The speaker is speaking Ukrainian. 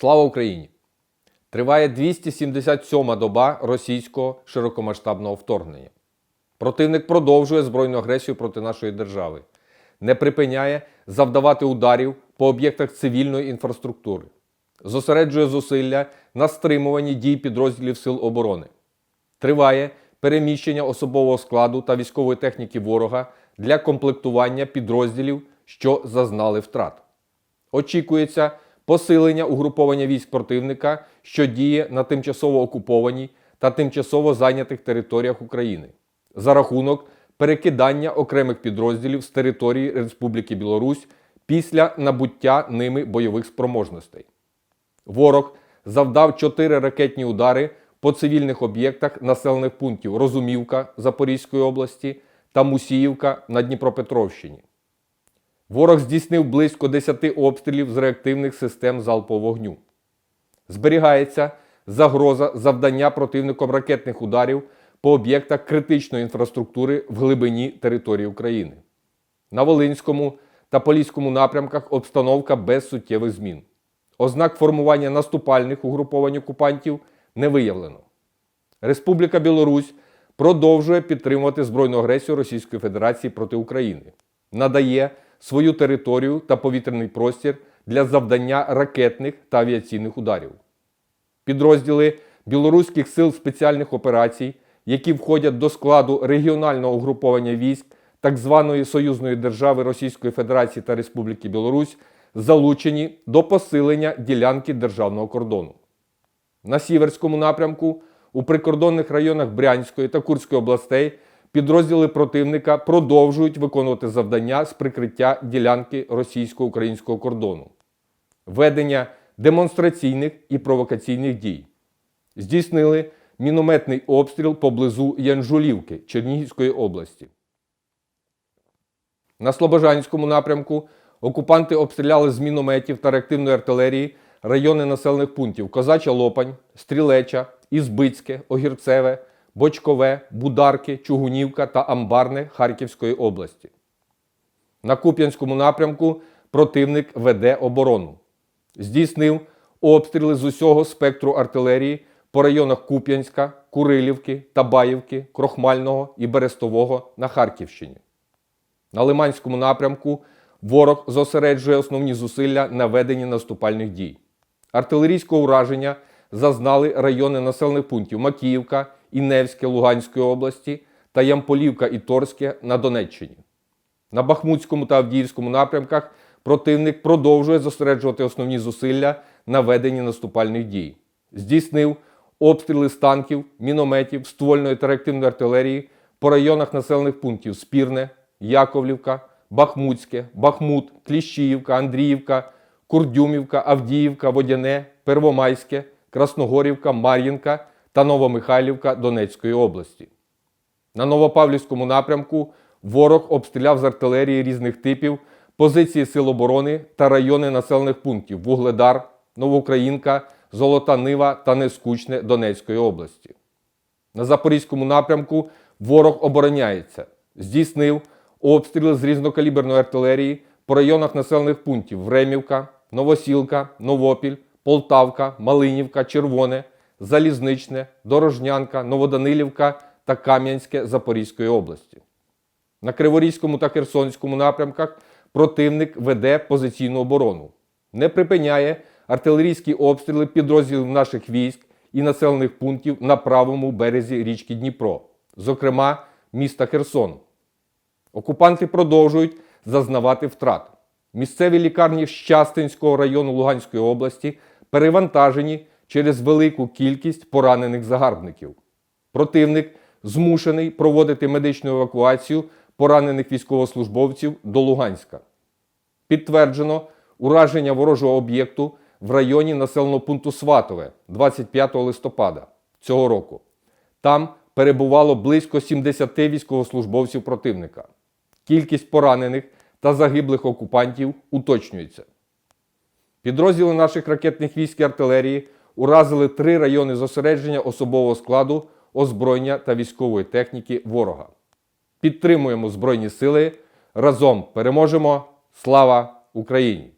Слава Україні! Триває 277-ма доба російського широкомасштабного вторгнення. Противник продовжує збройну агресію проти нашої держави, не припиняє завдавати ударів по об'єктах цивільної інфраструктури, зосереджує зусилля на стримуванні дій підрозділів Сил оборони. Триває переміщення особового складу та військової техніки ворога для комплектування підрозділів, що зазнали втрат. Очікується посилення угруповання військ противника, що діє на тимчасово окупованій та тимчасово зайнятих територіях України за рахунок перекидання окремих підрозділів з території Республіки Білорусь після набуття ними бойових спроможностей. Ворог завдав чотири ракетні удари по цивільних об'єктах населених пунктів Розумівка Запорізької області та Мусіївка на Дніпропетровщині. Ворог здійснив близько 10 обстрілів з реактивних систем залпового вогню. Зберігається загроза завдання противником ракетних ударів по об'єктах критичної інфраструктури в глибині території України. На Волинському та Поліському напрямках обстановка без суттєвих змін. Ознак формування наступальних угруповань окупантів не виявлено. Республіка Білорусь продовжує підтримувати збройну агресію Російської Федерації проти України, надає свою територію та повітряний простір для завдання ракетних та авіаційних ударів. Підрозділи білоруських сил спеціальних операцій, які входять до складу регіонального угруповання військ так званої союзної держави Російської Федерації та Республіки Білорусь, залучені до посилення ділянки державного кордону. На сіверському напрямку у прикордонних районах Брянської та Курської областей підрозділи противника продовжують виконувати завдання з прикриття ділянки російсько-українського кордону, ведення демонстраційних і провокаційних дій. Здійснили мінометний обстріл поблизу Янжулівки Чернігівської області. На Слобожанському напрямку окупанти обстріляли з мінометів та реактивної артилерії райони населених пунктів Козача Лопань, Стрілеча, Ізбицьке, Огірцеве, Бочкове, Бударки, Чугунівка та Амбарне Харківської області. На Куп'янському напрямку противник веде оборону. Здійснив обстріли з усього спектру артилерії по районах Куп'янська, Курилівки, Табаївки, Крохмального і Берестового на Харківщині. На Лиманському напрямку ворог зосереджує основні зусилля на веденні наступальних дій. Артилерійського ураження зазнали райони населених пунктів Макіївка і Невське Луганської області та Ямполівка і Торське на Донеччині. На Бахмутському та Авдіївському напрямках противник продовжує зосереджувати основні зусилля на веденні наступальних дій. Здійснив обстріли з танків, мінометів, ствольної та реактивної артилерії по районах населених пунктів Спірне, Яковлівка, Бахмутське, Бахмут, Кліщіївка, Андріївка, Курдюмівка, Авдіївка, Водяне, Первомайське, Красногорівка, Мар'їнка та Новомихайлівка Донецької області. На Новопавлівському напрямку ворог обстріляв з артилерії різних типів позиції Сил оборони та райони населених пунктів Вугледар, Новоукраїнка, Золота Нива та Нескучне Донецької області. На Запорізькому напрямку ворог обороняється, здійснив обстріли з різнокаліберної артилерії по районах населених пунктів Времівка, Новосілка, Новопіль, Полтавка, Малинівка, Червоне, Залізничне, Дорожнянка, Новоданилівка та Кам'янське Запорізької області. На Криворізькому та Херсонському напрямках противник веде позиційну оборону, не припиняє артилерійські обстріли підрозділів наших військ і населених пунктів на правому березі річки Дніпро, зокрема міста Херсон. Окупанти продовжують зазнавати втрат. Місцеві лікарні Щастинського району Луганської області перевантажені через велику кількість поранених загарбників. Противник змушений проводити медичну евакуацію поранених військовослужбовців до Луганська. Підтверджено ураження ворожого об'єкту в районі населеного пункту Сватове 25 листопада цього року. Там перебувало близько 70 військовослужбовців противника. Кількість поранених та загиблих окупантів уточнюється. Підрозділи наших ракетних військ і артилерії уразили три райони зосередження особового складу, озброєння та військової техніки ворога. Підтримуємо Збройні Сили. Разом переможемо! Слава Україні!